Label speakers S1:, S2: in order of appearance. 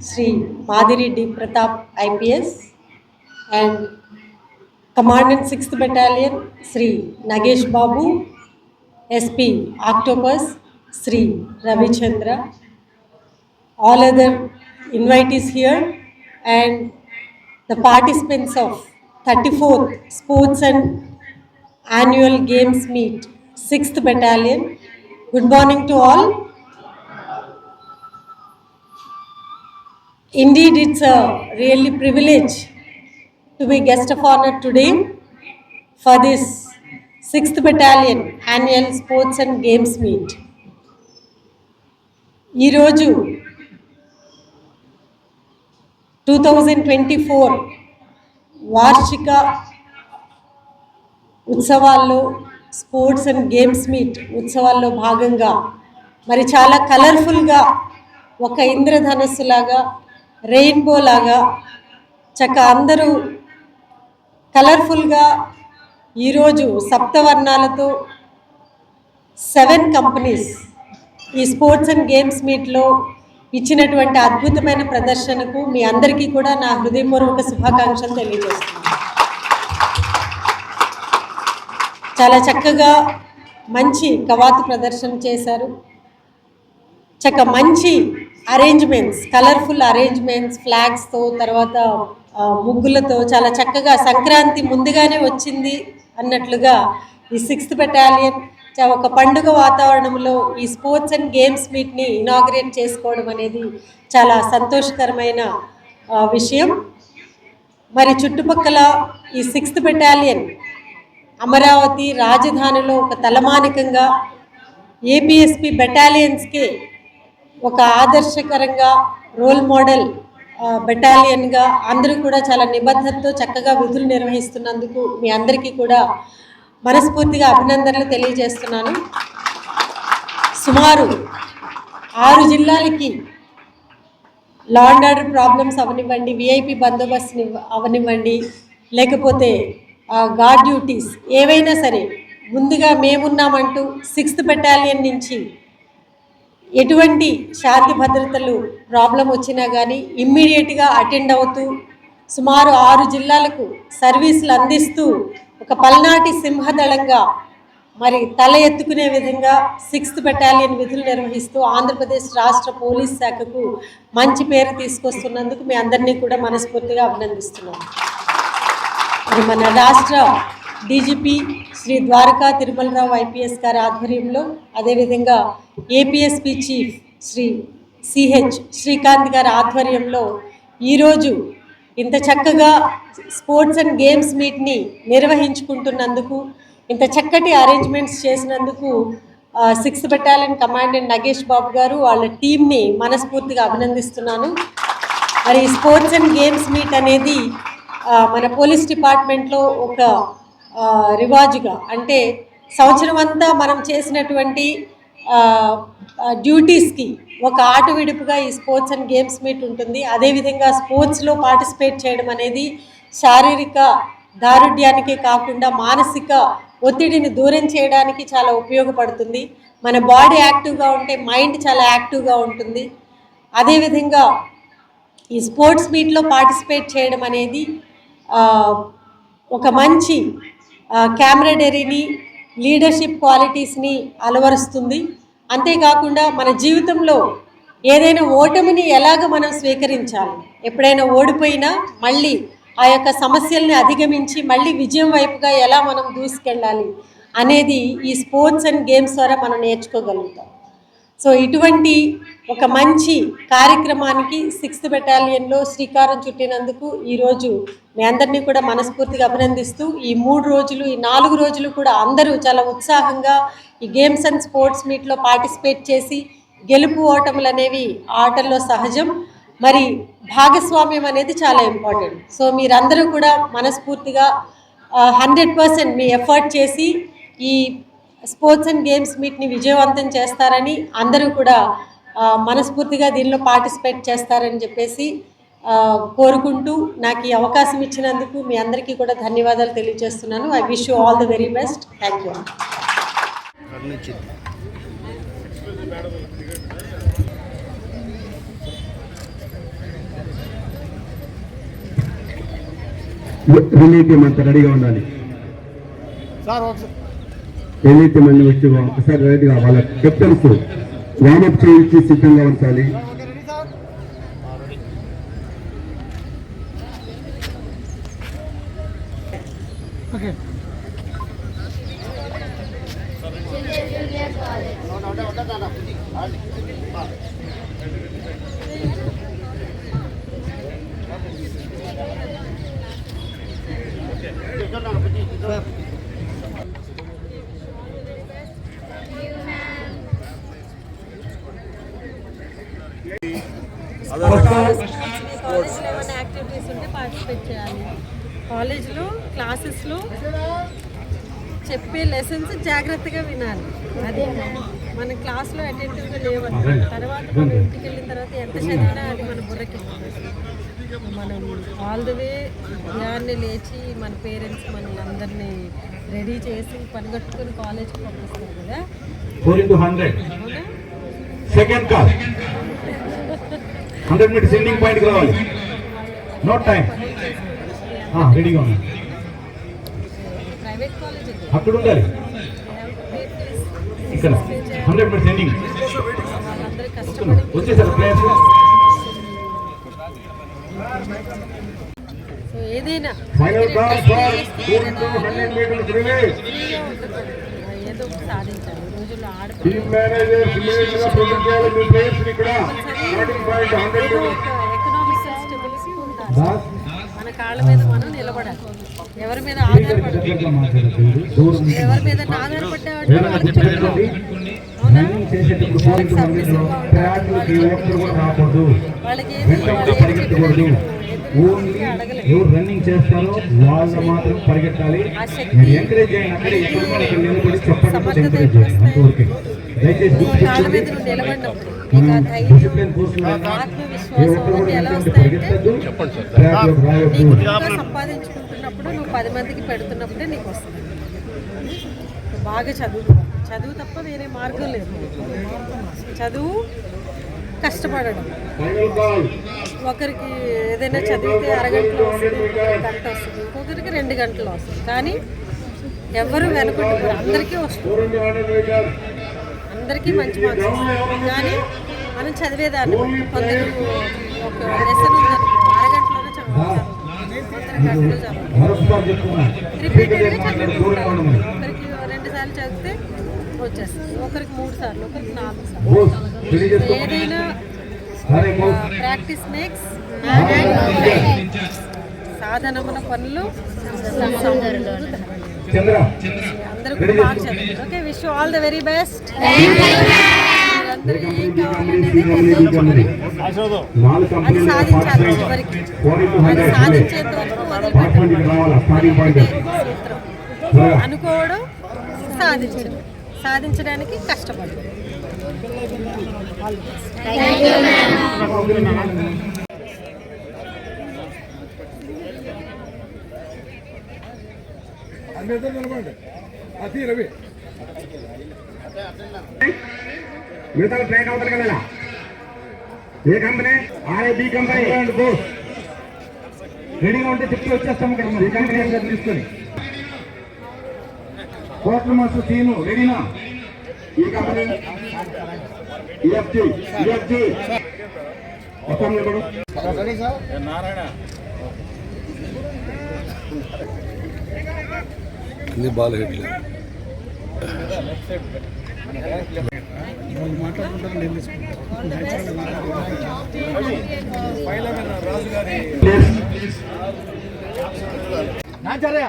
S1: Sri Madhuri D. Pratap IPS and Commandant 6th Battalion Sri Nagesh Babu, SP Octopus Sri Ravi Chandra. All other invitees here and the participants of 34th Sports and Annual Games Meet 6th Battalion. Good morning to all. Indeed, it's a really privilege to be guest of honor today for this 6th Battalion Annual Sports and Games Meet. ఈరోజు two thousand twenty four వార్షిక ఉత్సవాల్లో sports and games meet ఉత్సవాల్లో భాగంగా మరి చాలా కలర్ఫుల్గా ఒక ఇంద్రధనస్సులాగా rainbow లాగా చక్క అందరూ కలర్ఫుల్గా ఈరోజు సప్తవర్ణాలతో సెవెన్ కంపెనీస్ ఈ స్పోర్ట్స్ అండ్ గేమ్స్ మీట్లో ఇచ్చినటువంటి అద్భుతమైన ప్రదర్శనకు మీ అందరికీ కూడా నా హృదయపూర్వక శుభాకాంక్షలు తెలియజేస్తున్నాను. చాలా చక్కగా మంచి కవాతు ప్రదర్శన చేశారు. చక్క మంచి అరేంజ్మెంట్స్ కలర్ఫుల్ అరేంజ్మెంట్స్ ఫ్లాగ్స్తో తర్వాత ముగ్గులతో చాలా చక్కగా సంక్రాంతి ముందుగానే వచ్చింది అన్నట్లుగా ఈ సిక్స్త్ బెటాలియన్ ఒక పండుగ వాతావరణంలో ఈ స్పోర్ట్స్ అండ్ గేమ్స్ మీట్ని ఇనాగ్రేట్ చేసుకోవడం అనేది చాలా సంతోషకరమైన విషయం. మరి చుట్టుపక్కల ఈ సిక్స్త్ బెటాలియన్ అమరావతి రాజధానిలో ఒక తలమానికంగా ఏపీఎస్పి బెటాలియన్స్కి ఒక ఆదర్శకరంగా రోల్ మోడల్ బెటాలియన్గా అందరూ కూడా చాలా నిబద్ధతతో చక్కగా విధులు నిర్వహిస్తున్నందుకు మీ అందరికీ కూడా మనస్ఫూర్తిగా అభినందనలు తెలియజేస్తున్నాను. సుమారు ఆరు జిల్లాలకి లా అండ్ ఆర్డర్ ప్రాబ్లమ్స్ అవనివ్వండి విఐపి బందోబస్తుని అవనివ్వండి లేకపోతే గార్డ్ డ్యూటీస్ ఏవైనా సరే ముందుగా మేమున్నామంటూ సిక్స్త్ బెటాలియన్ నుంచి ఎటువంటి శాంతి భద్రతలు ప్రాబ్లం వచ్చినా కానీ ఇమ్మీడియట్గా అటెండ్ అవుతూ సుమారు ఆరు జిల్లాలకు సర్వీసులు అందిస్తూ ఒక పల్నాటి సింహదళంగా మరి తల ఎత్తుకునే విధంగా సిక్స్త్ బెటాలియన్ విధులు నిర్వహిస్తూ ఆంధ్రప్రదేశ్ రాష్ట్ర పోలీస్ శాఖకు మంచి పేరు తీసుకొస్తున్నందుకు మీ అందరినీ కూడా మనస్ఫూర్తిగా అభినందిస్తున్నాను. మరి మన రాష్ట్ర డీజీపీ శ్రీ ద్వారకా తిరుమలరావు ఐపీఎస్ గారి ఆధ్వర్యంలో అదేవిధంగా APSP chief Shri CH Srikanth గారి ఆధ్వర్యంలో ఈరోజు ఇంత చక్కగా స్పోర్ట్స్ అండ్ గేమ్స్ మీట్ని నిర్వహించుకుంటున్నందుకు ఇంత చక్కటి అరేంజ్మెంట్స్ చేసినందుకు sixth battalion commandant Nagesh Babu గారు వాళ్ళ టీంని మనస్ఫూర్తిగా అభినందిస్తున్నాను. మరి స్పోర్ట్స్ అండ్ గేమ్స్ మీట్ అనేది మన పోలీస్ డిపార్ట్మెంట్లో ఒక రివాజుగా. అంటే సంవత్సరం అంతా మనం చేసినటువంటి డ్యూటీస్కి ఒక ఆట విడుపుగా ఈ స్పోర్ట్స్ అండ్ గేమ్స్ మీట్ ఉంటుంది. అదేవిధంగా స్పోర్ట్స్లో పార్టిసిపేట్ చేయడం అనేది శారీరక దారుఢ్యానికే కాకుండా మానసిక ఒత్తిడిని దూరం చేయడానికి చాలా ఉపయోగపడుతుంది. మన బాడీ యాక్టివ్గా ఉంటే మైండ్ చాలా యాక్టివ్గా ఉంటుంది. అదేవిధంగా ఈ స్పోర్ట్స్ మీట్లో పార్టిసిపేట్ చేయడం అనేది ఒక మంచి క్యామరడరీని లీడర్షిప్ క్వాలిటీస్ని అలవరుస్తుంది. అంతేకాకుండా మన జీవితంలో ఏదైనా ఓటమిని ఎలాగ మనం స్వీకరించాలి? ఎప్పుడైనా ఓడిపోయినా మళ్ళీ ఆ యొక్క సమస్యల్ని అధిగమించి మళ్ళీ విజయం వైపుగా ఎలా మనం దూసుకెళ్ళాలి అనేది ఈ స్పోర్ట్స్ అండ్ గేమ్స్ ద్వారా మనం నేర్చుకోగలుగుతాం. సో ఇటువంటి ఒక మంచి కార్యక్రమానికి సిక్స్త్ బెటాలియన్లో శ్రీకారం చుట్టినందుకు ఈరోజు మీ అందరినీ కూడా మనస్ఫూర్తిగా అభినందిస్తూ ఈ మూడు రోజులు ఈ నాలుగు రోజులు కూడా అందరూ చాలా ఉత్సాహంగా ఈ గేమ్స్ అండ్ స్పోర్ట్స్ మీట్లో పార్టిసిపేట్ చేసి గెలుపు ఓటములు అనేవి ఆటల్లో సహజం. మరి భాగస్వామ్యం అనేది చాలా ఇంపార్టెంట్. సో మీరందరూ కూడా మనస్ఫూర్తిగా హండ్రెడ్ పర్సెంట్ మీ ఎఫర్ట్ చేసి ఈ స్పోర్ట్స్ అండ్ గేమ్స్ మీట్ని విజయవంతం చేస్తారని అందరూ కూడా మనస్ఫూర్తిగా దీనిలో పార్టిసిపేట్ చేస్తారని చెప్పేసి కోరుకుంటూ నాకు ఈ అవకాశం ఇచ్చినందుకు మీ అందరికీ కూడా ధన్యవాదాలు తెలియజేస్తున్నాను. I wish you all the very best thank you
S2: రెడీగా ఉండాలి.
S3: సార్ ఒకసారి
S2: ఏదైతే టీం వచ్చి ఒకసారి రైతుగా వాళ్ళ కెప్టెన్స్ వామప్ చేయించి సిద్ధంగా ఉంచాలి
S3: ఓకే రెడీ సార్ ఓకే
S1: కాలేజ్లో ఏమైనా యాక్టివిటీస్ ఉంటే పార్టిసిపేట్ చేయాలి కాలేజ్లో క్లాసెస్లో చెప్పే లెసన్స్ జాగ్రత్తగా వినాలి. అది మన క్లాస్లో అటెంటివ్గా లేవాలి తర్వాత మనం ఇంటికి వెళ్ళిన తర్వాత ఎంత చదివినా అది మన బుర్రకి. మనం ఆల్ ద వే ఉదయాన్నే లేచి మన పేరెంట్స్ మనల్ని అందరినీ రెడీ చేసి పనిగట్టుకుని కాలేజ్కి పంపిస్తారు కదా.
S2: Second call hundred metres ending పాయింట్కి రావాలి. నో టైం రెడీగా
S1: ఇది
S2: అక్కడ ఉండాలి. ఇక్కడ. Hundred ending.
S1: కష్టపడి
S2: వచ్చేసారు ప్లేయర్స్.
S1: ఏదైనా
S2: final call for metres release
S1: ఏదో సాధించాలి. రోజుల్లో
S2: టీమ్
S1: ఆడపిల్లలు
S2: మేనేజర్ ఇమీడియట్గా ప్రజెంట్ చేయాలి. మీ ప్లేయర్స్ ఇక్కడ. స్టార్టింగ్ పాయింట్ హండ్రెడ్
S1: ఏదో
S2: మీటర్స్
S1: ఒక ఎకనామిక్ స్టెబిలిటీ ఉండాలి.
S2: దాస్
S1: మన కాళ్ళ మీద మనం నిలబడాలి. ఎవరి మీద ఆధారపడాలి ఎవరి మీద
S2: రాకూడదు.
S1: వాళ్ళకి
S2: రన్నింగ్ చేస్తారో వాళ్ళు మాత్రం పరిగెత్తాలి. ఎంకరేజ్ చేయండి. అక్కడ ఎక్కడ కూడా ఇక్కడ నిలబడి చెప్పండి. ఎంకరేజ్ చేయండి అంతవరకే. దయచేసి డిసిప్లిన్ కోర్సులో
S1: నీకు ఇంకా సంపాదించుకుంటున్నప్పుడు నువ్వు పది మందికి పెడుతున్నప్పుడే నీకు వస్తుంది. బాగా చదువు చదువు తప్ప వేరే మార్గం లేదు. చదువు కష్టపడడం. ఒకరికి ఏదైనా చదివితే అరగంటలో వస్తుంది గంట వస్తుంది ఇంకొకరికి రెండు గంటలు వస్తుంది. కానీ ఎవరు వెనుకుంటారు అందరికీ వస్తుంది
S2: ఫోర్ ఇంటూ హండ్రెడ్ మీటర్స్
S1: అందరికీ మంచి మార్క్స్ కానీ మనం చదివేదాన్ని. కొందరు ఒక లెసన్ అరగంటలోనే చదువుతారు రిపీటెడ్గా చదువుకుంటారు ఒకరికి రెండు సార్లు చదివితే వచ్చేస్తుంది. ఒకరికి మూడు సార్లు ఒకరికి నాలుగు సార్లు. ఏదైనా ప్రాక్టీస్ మేక్స్ సాధనమున పనులు
S2: చంద్ర.
S1: చదువుతారు okay wish all the very best అది సాధించాలి చివరికి సాధించేంత వరకు వదిలిపెట్టాలి అనుకోవడం సాధించడం. సాధించడానికి కష్టపడడం
S3: అందరితో నిలబడండి
S2: మిగతా ట్రాక్ అవుతారు కదా A company or a B company రెడీగా ఉంటే చెప్పి వచ్చేస్తాం ఇక్కడ మరి. ఈ కంపెనీ ఏం తీసుకొని? కోట్ల మాస్టర్ సీను రెడీనా ఈ కంపెనీ ఈఎఫ్జి ఈఎఫ్జి మొత్తం
S4: ఇది బాల్ హెడ్
S2: ప్లీజ్
S3: నా చర్య